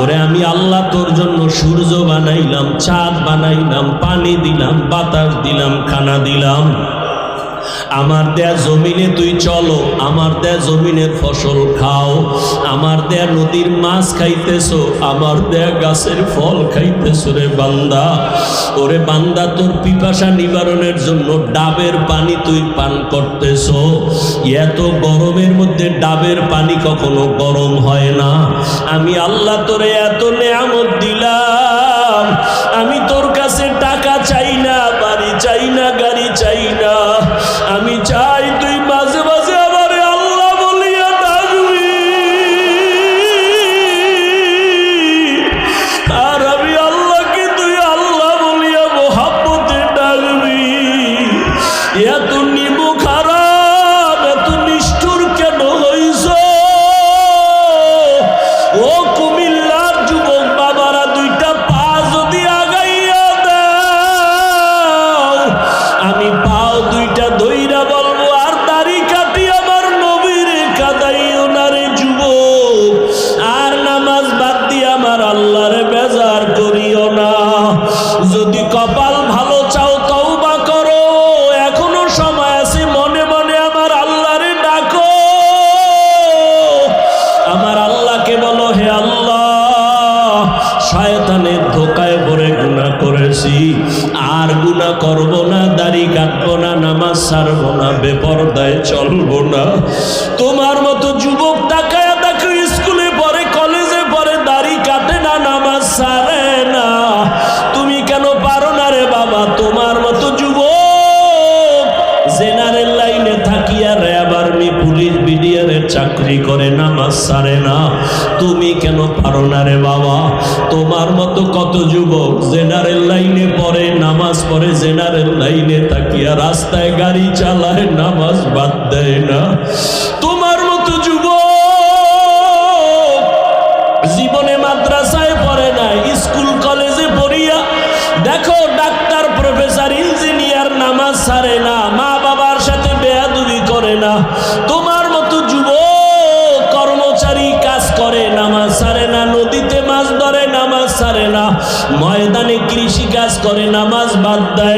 ওরে আমি আল্লাহ তোর জন্য সূর্য বানাইলাম, চাঁদ বানাইলাম, পানি দিলাম, বাতাস দিলাম, খানা দিলাম। আমার দেয়া জমিনে তুই চলো, আমার দেয়া জমিনের ফসল খাও। আমার দেয়া নদীর মাছ খাইতেছ, আমার দেয়া গাছের ফল খাইতেছ রে বান্দা। ওরে বান্দা, তোর পিপাসা নিবারণের জন্য ডাবের পানি তুই পান করতেছ। এত গরমের মধ্যে ডাবের পানি কখনো গরম হয় না। আমি আল্লাহ তোরে এত নেয়ামত দিলাম। রাস্তায় গাড়ি চালায়, নামাজ বাদ দেয় না। তোমার মতো যুব জীবনে মাদ্রাসায় পড়ে না স্কুল, কলেজে পড়িয়া দেখো ডাক্তার, প্রফেসর, ইঞ্জিনিয়ার নামাজ সারে না, মা বাবার সাথে বেয়াদুবি করে না। তোমার মতো যুব কর্মচারী কাজ করে, নামাজ সারে না, নদীতে মাছ ধরে, নামাজ সারে না, ময়দানে কৃষি কাজ করে, নামাজ বাদ দেয়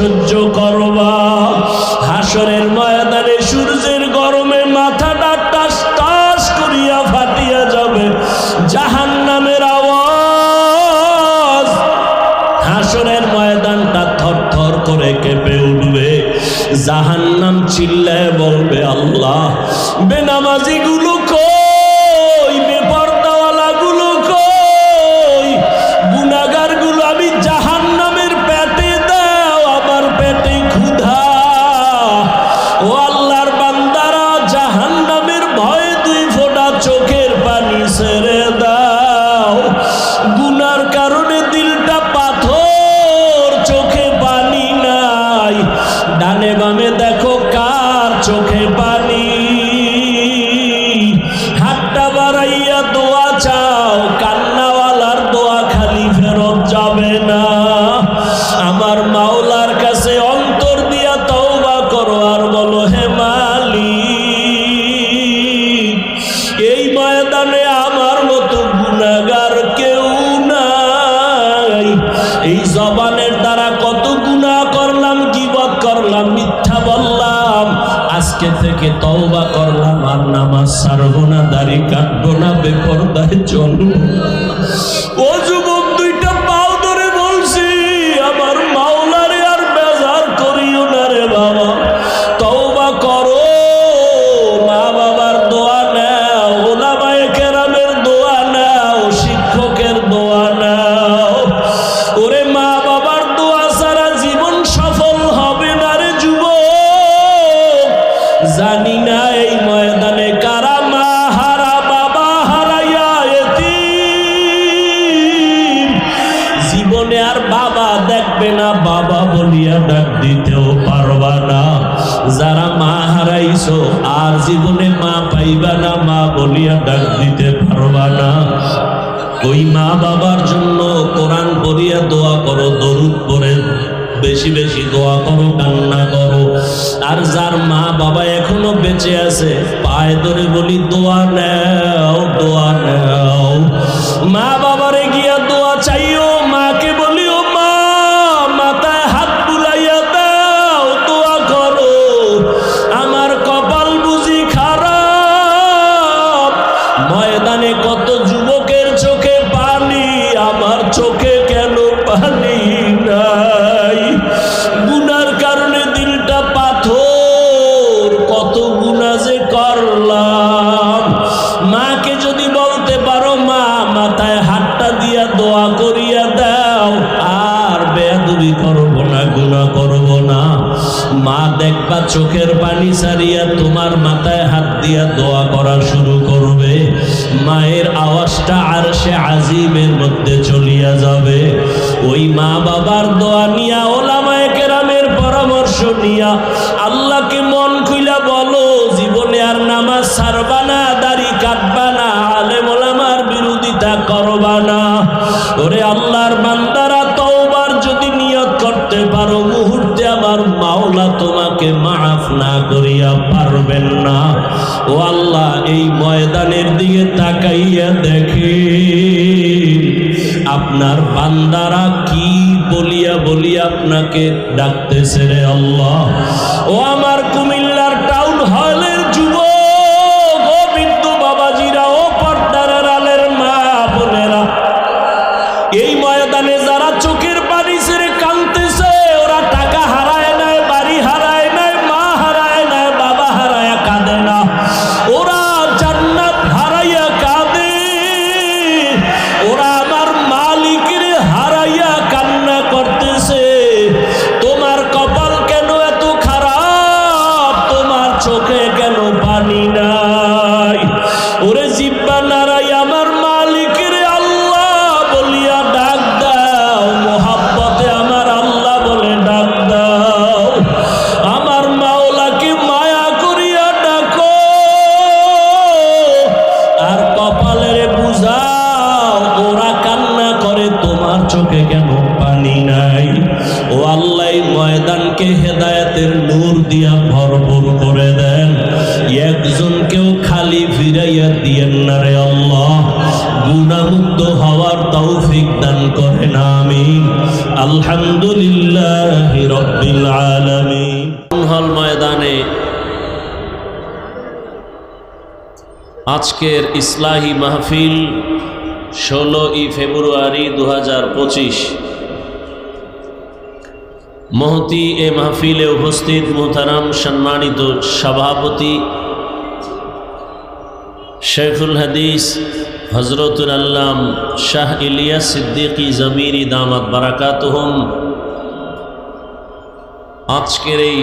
সহ্য করবা হাসরের ময়দানে সূর্যের গরমে মাথাটা টাস টাস করিয়া ফাটিয়া যাবে। জাহান নামের আওয়াজ। হাসরের ময়দানটা থর থর করে কেঁপে উঠবে। জাহান নাম চিল্লায় বলবে, আল্লাহ, বেনামাজি কাটবো না বেপরদায় চলবো। ও আর জীবনে মা পাইবা না, মা বলিয়া ডাক দিতে পারবা না। ওই মা বাবার জন্য কোরআন পড়িয়া দোয়া করো, দরুদ পড়ে, বেশি বেশি দোয়া করো, কান্না করো। আর যার মা বাবা এখনও বেঁচে আছে, পায়ে ধরে বলি, দোয়া নেও দোয়া নেও। মা বাবা না করিয়া পারবেন না। ও আল্লাহ, এই ময়দানের দিকে তাকাইয়া দেখে আপনার বান্দারা কি বলিয়া বলিয়া আপনাকে ডাকতেছে রে আল্লাহ। ও আমার কুমির করে না আলহামদুলিল্লাহ রব্বিল আলামিন। হল ময়দানে আজকের ইসলাহী মাহফিল ষোলোই ফেব্রুয়ারি দু হাজার পঁচিশ। মহতি এ মাহফিলে উপস্থিত মোহতারাম সম্মানিত সভাপতি শেখুল হাদিস হজরতুল আল্লাম শাহ ইলিয়াস সিদ্দিকী জমিরি দামাত বারাকাতহম। আজকের এই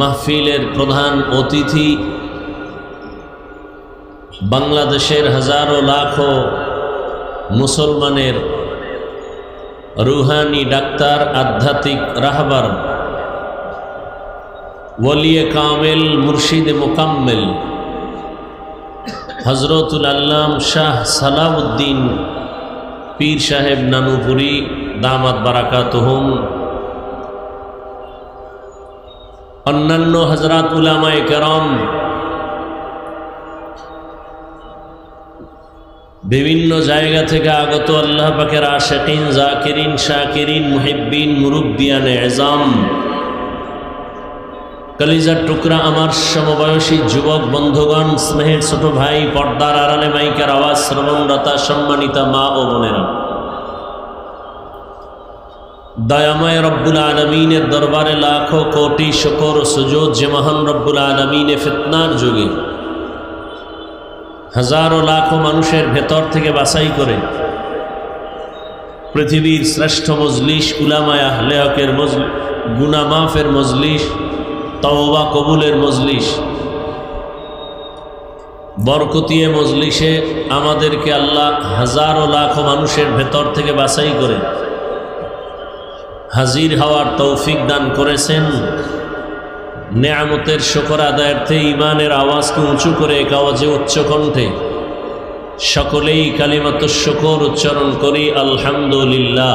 মাহফিলের প্রধান অতিথি বাংলাদেশের হাজারো লাখো মুসলমানের রুহানি ডাক্তার, আধ্যাত্মিক রাহবার, ওলিয়ে কামেল মুর্শিদ মোকাম্মেল হজরতুল আল্লাম শাহ সালাউদ্দিন পীর সাহেব নানুপুরি দামাত বারাকাতহুম। অন্যান্য হজরত উলামায়ে কেরম, বিভিন্ন জায়গা থেকে আগত আল্লাহ পাকের আশেকিন, জাকিরিন, শাকিরিন, মুহিব্বিন, মুরব্বিয়ান, এজাম কলিজার টুকরা আমার সমবয়সী যুবক বন্ধুগণ, স্নেহের ছোট ভাই, পর্দার আড়ালে মাইকার আওয়াজ শ্রবণরতা সম্মানিতা মা ও বোনেরা। দয়াময় রব্বুল আলমিনের দরবারে লাখো কোটি শকর সুযোগ যে মহান রব্বুল আলমিনে ফিতনার যুগে হাজারো লাখো মানুষের ভেতর থেকে বাছাই করে পৃথিবীর শ্রেষ্ঠ মজলিস উলামায় আহলে হকের মজলি গুনামাফের মজলিস তওবা কবুলের মজলিস। বরকতিয়ে মজলিসে আমাদেরকে আল্লাহ হাজারো লাখো মানুষের ভেতর থেকে বাছাই করে হাজির হওয়ার তৌফিক দান করেছেন। নেয়ামতের শকর আদায়ার্থে ইমানের আওয়াজকে উঁচু করে এক আওয়াজে উচ্চ কণ্ঠে সকলেই কালিমাত শকর উচ্চারণ করি, আলহামদুলিল্লাহ।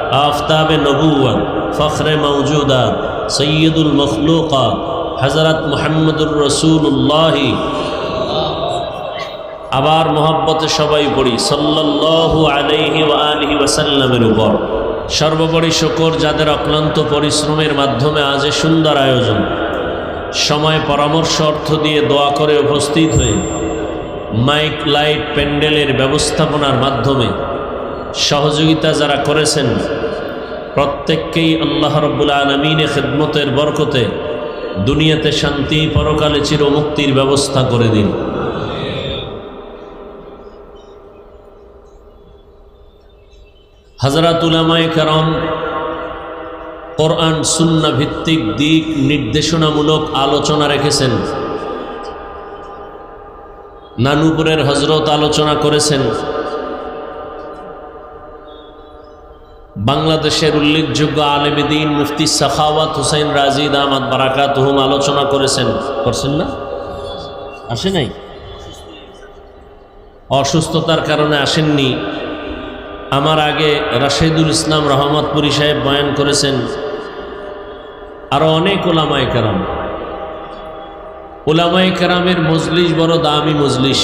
আফতাব নবুয়া ফখরে মৌজুদা সৈয়দুল মখলুকা হজরত মোহাম্মদুর রসুল্লাহ আবার মোহাব্বতে সবাই পড়ি সাল্লাহ আলহি আলহি ওয়াসাল্লামের উপর। সর্বোপরি শকর যাদের অক্লান্ত পরিশ্রমের মাধ্যমে আজ সুন্দর আয়োজন। সময় পরামর্শ অর্থ দিয়ে দোয়া করে উপস্থিত হয়ে, মাইক, লাইট, প্যান্ডেলের ব্যবস্থাপনার মাধ্যমে সহযোগিতা যারা করেছেন, প্রত্যেককেই আল্লাহ রব্বুল আলমিনে খেদমতের বরকতে দুনিয়াতে শান্তি, পরকালে চিরমুক্তির ব্যবস্থা করে দিন। হজরত উলামায় কারম কোরআন, সুন্না ভিত্তিক দিক নির্দেশনামূলক আলোচনা রেখেছেন। নানুপুরের হজরত আলোচনা করেছেন। বাংলাদেশের উল্লেখযোগ্য আলেমেদিন মুফতি সাখাওয়াত হুসাইন রাজিদ আহমদ বারাকাত হুম আলোচনা করেছেন। করছেন না? আসে নাই? অসুস্থতার কারণে আসেননি। আমার আগে রাশেদুল ইসলাম রহমতপুরি সাহেব বয়ান করেছেন। আরও অনেক ওলামায় কারাম। ওলামায় কারামের মজলিস বড় দামি মজলিস।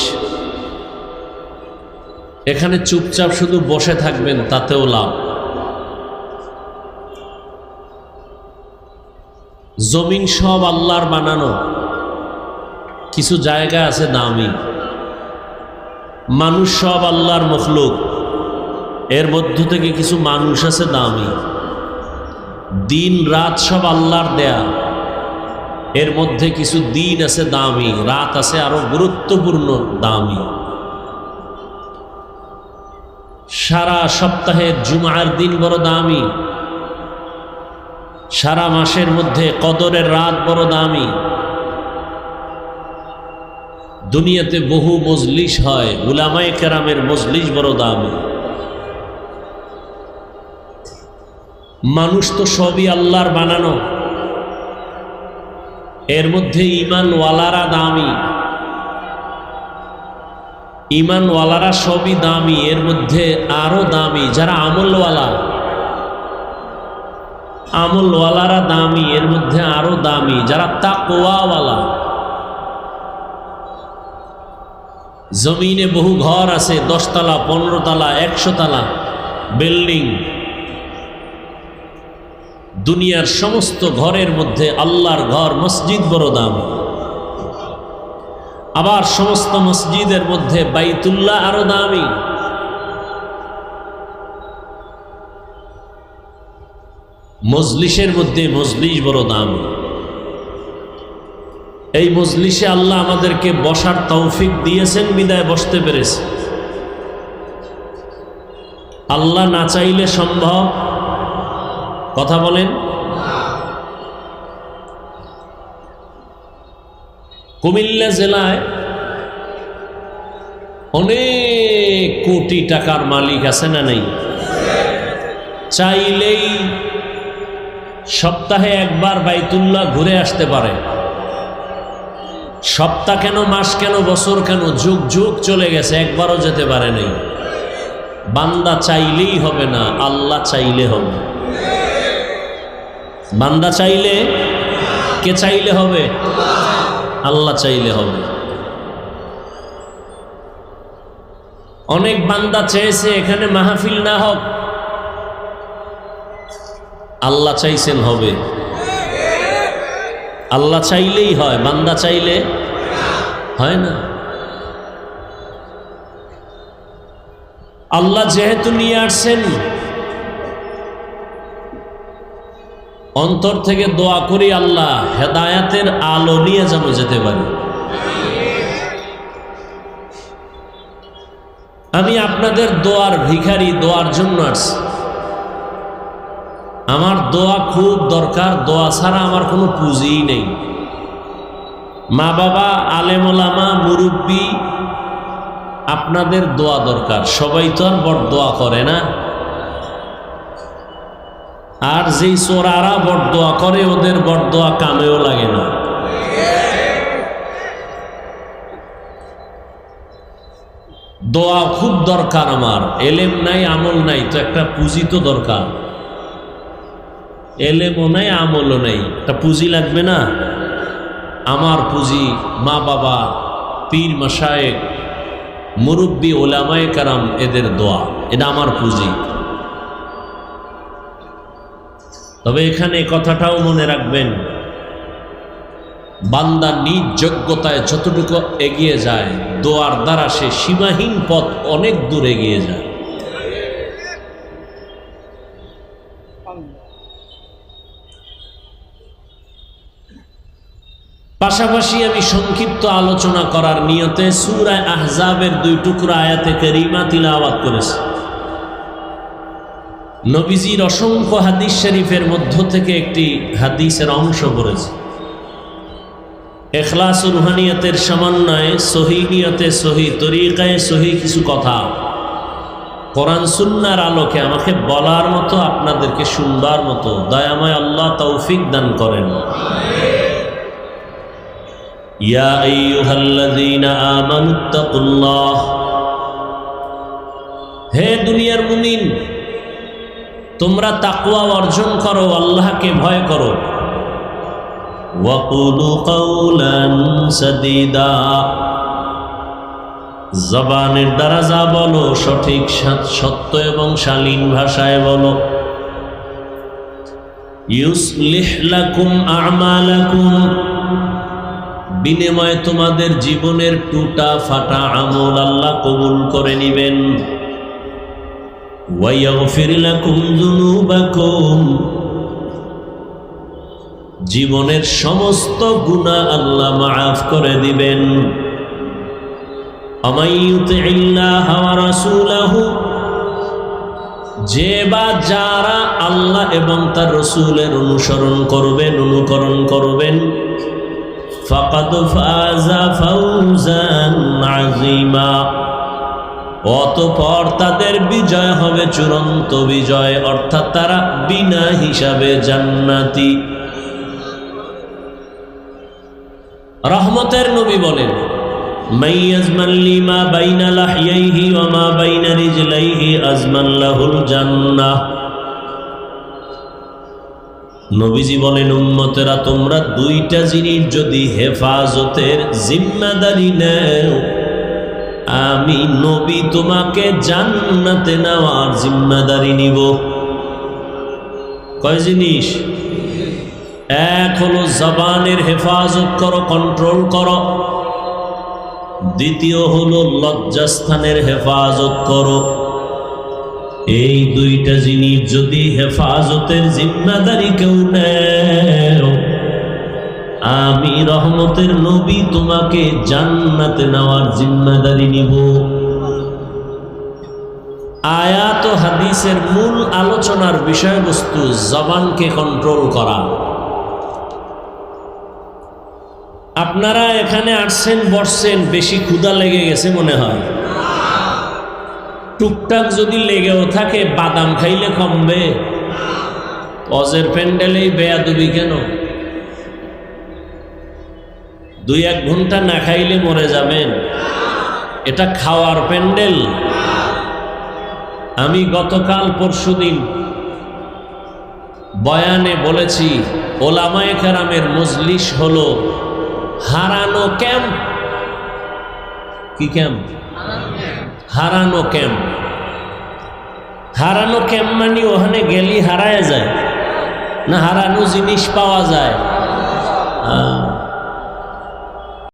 এখানে চুপচাপ শুধু বসে থাকবেন, তাতেও লাভ। জমিন সব আল্লাহর বানানো। কিছু জায়গা আছে দামি। মানুষ সব আল্লাহর মখলুক। এর মধ্য থেকে কিছু মানুষ আছে দামি। দিন রাত সব আল্লাহর দেয়া। এর মধ্যে কিছু দিন আছে দামি। রাত আছে আরও গুরুত্বপূর্ণ দামি। সারা সপ্তাহের জুমার দিন বড় দামি। সারা মাসের মধ্যে কদরের রাত বড় দামি। দুনিয়াতে বহু মজলিস হয়, উলামায়ে কেরামের মজলিস বড় দামি। মানুষ তো সবই আল্লাহর বানানো। এর মধ্যে ইমানওয়ালারা দামি। ইমানওয়ালারা সবই দামি, এর মধ্যে আরও দামি, যারা আমলওয়ালা। আমলওয়ালারা দামি, এর মধ্যে আরও দামি, যারা তাকওয়াওয়ালা। জমিনে বহু ঘর আছে, দশতলা পনেরো তলা একশো তলা বিল্ডিং। দুনিয়ার সমস্ত ঘরের মধ্যে আল্লাহর ঘর, মসজিদ বড় দাম। আবার সমস্ত মসজিদের মধ্যে বাইতুল্লাহ আরও দামি। মজলিসের মধ্যে মজলিস বড় দাম। এই মজলিসে আল্লাহ আমাদেরকে বসার তৌফিক দিয়েছেন, বিদায় বসতে পেরেছে। আল্লাহ না চাইলে সম্ভব। কথা বলেন। কুমিল্লা জেলায় অনেক কোটি টাকার মালিক আছে না নেই? চাইলেই সপ্তাহে একবার বাইতুল্লাহ ঘুরে আসতে পারে। সপ্তাহ কেন, মাস কেন, বছর কেন, যুগ যুগ চলে গেছে, একবারও যেতে পারে নাই। বান্দা চাইলেই হবে না, আল্লাহ চাইলে হবে। বান্দা চাইলে, কে চাইলে হবে? আল্লাহ চাইলে হবে। অনেক বান্দা চেয়েছে, এখানে মাহফিল না হোক আল্লাহ চাইছেন হবে। আল্লাহ চাইলেই হয়, বান্দা চাইলে হয় না। আল্লাহ যেহেতু নিয়ে আসছেন, অন্তর থেকে দোয়া করি আল্লাহ, হেদায়াতের আলো নিয়ে যেন যেতে পারি। আমি আপনাদের দোয়ার ভিখারি, দোয়ার জন্য আসছি। আমার দোয়া খুব দরকার, দোয়া ছাড়া আমার কোনো পুঁজিই নেই। মা বাবা, আলেমলামা, মুরব্বী, আপনাদের দোয়া দরকার। সবাই তো আর বড় দোয়া করে না। আর যেই চোরারা বড় দোয়া করে, ওদের বড় দোয়া কামেও লাগে না। দোয়া খুব দরকার আমার। এলেম নাই, আমল নাই, তো একটা পুঁজি তো দরকার। এলেমও নাই, আমলও নেই। তা পুঁজি লাগবে না? আমার পুঁজি মা বাবা, পীর মাসায়েক মুরব্বী ওলামায় কারাম, এদের দোয়া। এটা আমার পুঁজি। তবে এখানে কথাটাও মনে রাখবেন। বান্দা নিজ যোগ্যতায় যতটুকু এগিয়ে যায়, দোয়ার দ্বারা সে সীমাহীন পথ অনেক দূর এগিয়ে যায়। পাশাপাশি আমি সংক্ষিপ্ত আলোচনা করার নিয়তে সুরায় আহজাবের দুই টুকরা আয়াতে করিমা তিলাওয়াত করেছে। নবীজির অসংখ্য হাদিস শরীফের মধ্য থেকে একটি হাদিসের অংশ পড়েছে। এখলাস রুহানিয়তের সমন্বয়ে সহি সহি তরিকায়, সহি কিছু কথা। কোরআন সুন্নার আলোকে আমাকে বলার মতো, আপনাদেরকে শুনবার মতো, দয়াময় আল্লাহ তৌফিক দান করেন। ইয়া আইয়ুহাল্লাযীনা আমানুত্তাকুল্লাহ হে দুনিয়ার মুমিন, তোমরা তাকওয়া অর্জন করো, আল্লাহকে ভয় করো। জবানের দ্বারা যা বলো, সঠিক সত্য এবং শালীন ভাষায় বলো। ইউসলিহ লাকুম আমালাকুম। বিনিময়ে তোমাদের জীবনের টুটা ফাটা আমল আল্লাহ কবুল করে নিবেন। জীবনের সমস্ত গুনাহ আল্লাহ মাফ করে দিবেন। যে বা যারা আল্লাহ এবং তার রসুলের অনুসরণ করবেন, অনুকরণ করবেন ফাকাদ ফাজা ফাউজান আজিমা অতপর তাদের বিজয় হবে চূড়ান্ত বিজয়, অর্থাৎ তারা বিনা হিসাবে জান্নাতি। রহমতের নবী বলেন, মাই আজমান বাইনা লাহিয়াইহি ওয়া মা বাইনা রিজলাইহি আজমান লাহুল জান্নাহ। নবীজি বলেন উম্মতেরা তোমরা দুইটা জিনিস যদি হেফাজতের জিম্মাদারি নেও, আমি নবী তোমাকে জান্নাতে নেওয়ার জিম্মাদারি নিব। কয় জিনিস? এক হলো জবানের হেফাজত করো, কন্ট্রোল করো। দ্বিতীয় হলো লজ্জাস্থানের হেফাজত করো। এই দুইটা জিনিস যদি হেফাজতের জিম্মাদারি কেউ নেও আমি রহমতের নবী, তোমাকে জান্নাতে নেওয়ার জিম্মাদারি নিব। আয়াত হাদিসের মূল আলোচনার বিষয়বস্তু জবানকে কন্ট্রোল করা। আপনারা এখানে আসছেন, বসছেন, বেশি ক্ষুদা লেগে গেছে মনে হয়। টুকটাক যদি লেগেও থাকে, বাদাম খাইলে কমবে। অজের প্যান্ডেলেই বেয়াদবি কেন? দুই এক ঘণ্টা না খাইলে মরে যাবেন। এটা খাওয়ার প্যান্ডেল। আমি গতকাল পরশুদিন বয়ানে বলেছি, ওলামায়ে কেরামের মজলিস হল হারানো ক্যাম্প। কি ক্যাম্প? হারানো ক্যাম্প হারানো ক্যাম্প মানে ওখানে গেলি হারায় যায়। না হারানো জিনিস পাওয়া যায়। আহ,